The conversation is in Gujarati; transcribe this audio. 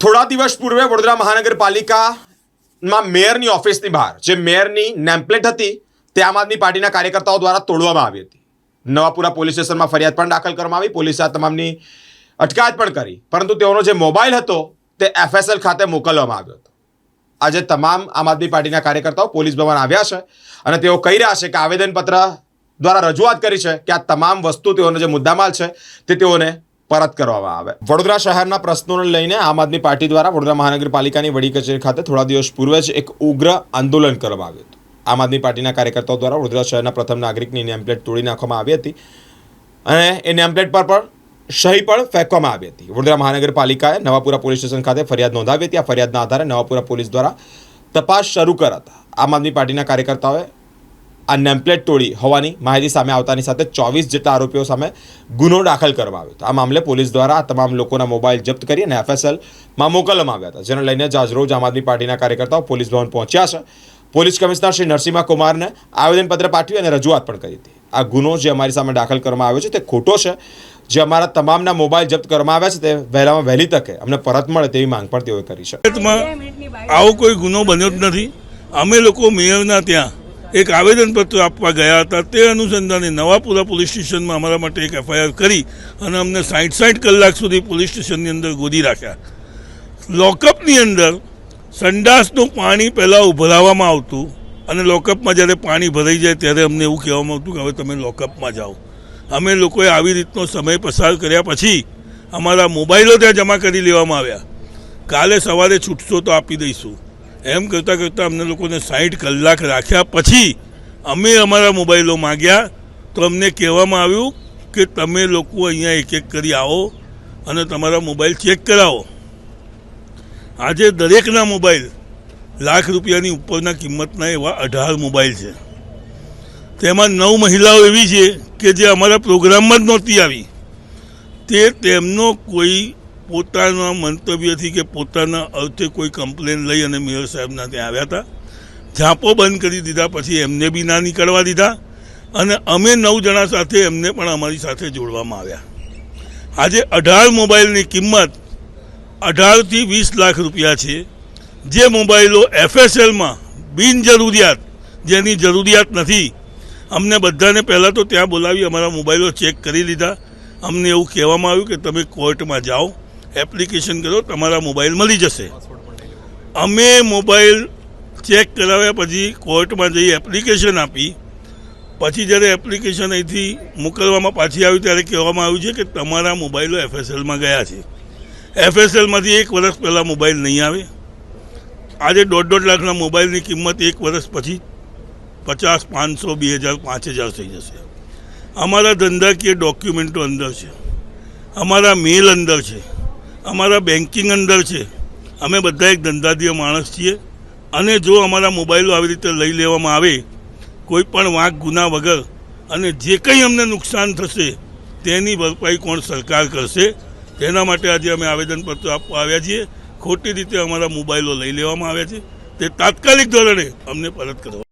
થોડા દિવસ પૂર્વે વડોદરા મહાનગરપાલિકામાં મેયરની ઓફિસની બહાર, જે મેયરની નેમપ્લેટ હતી, તે આમ આદમી પાર્ટીના કાર્યકર્તાઓ દ્વારા તોડવામાં આવી હતી. નવાપુરા પોલીસ સ્ટેશનમાં ફરિયાદ પણ દાખલ કરવામાં આવી, પોલીસે આ તમામની અટકાયત પણ કરી. પરંતુ તેઓનો જે મોબાઈલ હતો, તે એફએસએલ ખાતે મોકલવામાં આવ્યો હતો. આજે તમામ આમ આદમી પાર્ટીના કાર્યકર્તાઓ પોલીસ ભવન આવ્યા છે અને તેઓ કહી રહ્યા છે કે આવેદનપત્ર દ્વારા રજૂઆત કરી છે કે આ તમામ વસ્તુ તેઓનો જે મુદ્દામાલ છે, તે તેઓને પરત કરવામાં આવે. વડોદરા શહેરના પ્રશ્નોને લઈને આમ આદમી પાર્ટી દ્વારા વડોદરા મહાનગરપાલિકાની વડી કચેરી ખાતે થોડા દિવસ પૂર્વે જ એક ઉગ્ર આંદોલન કરવામાં આવ્યું હતું. આમ આદમી પાર્ટીના કાર્યકર્તાઓ દ્વારા વડોદરા શહેરના પ્રથમ નાગરિકની નેમપ્લેટ તોડી નાખવામાં આવી હતી અને એ નેમપ્લેટ પર પણ સહી પણ ફેંકવામાં આવી હતી. વડોદરા મહાનગરપાલિકાએ નવાપુરા પોલીસ સ્ટેશન ખાતે ફરિયાદ નોંધાવી હતી. આ ફરિયાદના આધારે નવાપુરા પોલીસ દ્વારા તપાસ શરૂ કર્યા હતા આમ આદમી પાર્ટીના કાર્યકર્તાઓએ આ નેમપ્લેટ તોડી હોવાની માહિતી સામે આવતાની સાથે ચોવીસ જેટલા આરોપીઓ સામે ગુનો દાખલ કરવામાં આવ્યો આ મામલે પોલીસ દ્વારા તમામ લોકોના મોબાઈલ જપ્ત કરી અને એફએસએલમાં મોકલવામાં આવ્યા હતા, જેને લઈને આજરોજ આમ આદમી પાર્ટીના કાર્યકર્તાઓ પોલીસ ભવન પહોંચ્યા છે. પોલીસ કમિશનર શ્રી નરસિંહ કુમારને આવેદનપત્ર પાઠવી અને રજૂઆત પણ કરી હતી. આ ગુનો જે અમારી સામે દાખલ કરવામાં આવ્યો છે તે ખોટો છે. જે અમારા તમામના મોબાઈલ જપ્ત કરવામાં આવ્યા છે તે વહેલામાં વહેલી તકે અમને પરત મળે તેવી માંગ પણ તેઓએ કરી છે. આવો કોઈ ગુનો બન્યો જ નથી. અમે લોકો મેયરના ત્યાં એક આવેદનપત્ર આપવા ગયા હતા. તે અનુસંધાને નવાપુરા પોલીસ સ્ટેશનમાં અમારા માટે એક એફઆઈઆર કરી અને અમને સાઠ સાઠ કલાક સુધી પોલીસ સ્ટેશનની અંદર ગોદી રાખ્યા. લોકઅપની અંદર સંડાસનું પાણી પહેલાં ઉભરાવવામાં આવતું અને લોકઅપમાં જ્યારે પાણી ભરાઈ જાય ત્યારે અમને એવું કહેવામાં આવતું કે હવે તમે લોકઅપમાં જાઓ. અમે લોકોએ આવી રીતનો સમય પસાર કર્યા પછી અમારા મોબાઈલો ત્યાં જમા કરી લેવામાં આવ્યા. કાલે સવારે છૂટશો તો આપી દઈશું. એમ કરતાં કરતાં અમને લોકોને સાઠ કલાક રાખ્યા. પછી અમે અમારા મોબાઈલો માગ્યા. તો અમને કહેવામાં આવ્યું કે તમે લોકો અહીંયા એક એક કરી આવો અને તમારા મોબાઈલ ચેક કરાવો. આજે દરેકના મોબાઈલ લાખ રૂપિયાની ઉપરના કિંમતના એવા અઢાર મોબાઈલ છે. તેમાં નવ મહિલાઓ એવી છે કે જે અમારા પ્રોગ્રામમાં જ નહોતી આવી. તે તેમનો કોઈ પોતાના મંતવ્યથી કે પોતાના અર્થે કોઈ કમ્પ્લેન લઈ અને મેયર સાહેબના ત્યાં આવ્યા હતા. ઝાંપો બંધ કરી દીધા, પછી એમને બી ના નીકળવા દીધા અને અમે નવ જણા સાથે એમને પણ અમારી સાથે જોડવામાં આવ્યા. આજે અઢાર મોબાઈલની કિંમત અઢારથી વીસ લાખ રૂપિયા છે. જે મોબાઈલો એફએસએલમાં બિનજરૂરિયાત જેની જરૂરિયાત નથી. અમને બધાને પહેલાં તો ત્યાં બોલાવી અમારા મોબાઈલો ચેક કરી લીધા. અમને એવું કહેવામાં આવ્યું કે તમે કોર્ટમાં જાઓ. એપ્લિકેશન કરો તમારા મોબાઈલ મળી જશે. અમે મોબાઈલ ચેક કરાવ્યા પછી કોર્ટમાં જઈ એપ્લિકેશન આપી. પછી જ્યારે એપ્લિકેશન અહીંથી મોકલવામાં પાછી આવી ત્યારે કહેવામાં આવ્યું છે કે તમારા મોબાઈલો એફએસએલમાં ગયા છે. એફએસએલમાંથી એક વર્ષ પહેલાં મોબાઈલ નહીં આવે. આજે દોઢ દોઢ લાખના મોબાઈલની કિંમત એક વર્ષ પછી પચાસ, પાંચસો, બે હજાર, પાંચ હજાર થઈ જશે. અમારા ધંધાકીય ડોક્યુમેન્ટો અંદર છે. અમારા મેલ અંદર છે. અમારા બેન્કિંગ અંદર છે. અમે બધા એક ધંધાધીય માણસ છીએ. અને જો અમારા મોબાઈલો આવી રીતે લઈ લેવામાં આવે, કોઈ પણ વાંક, ગુના વગર, અને જે કંઈ અમને નુકસાન થશે, તેની ભરપાઈ કોણ સરકાર કરશે? તેના માટે આજે અમે આવેદનપત્ર આપવા આવ્યા છીએ. ખોટી રીતે અમારા મોબાઈલો લઈ લેવામાં આવ્યા છે. તે તાત્કાલિક ધોરણે અમને પરત કરવા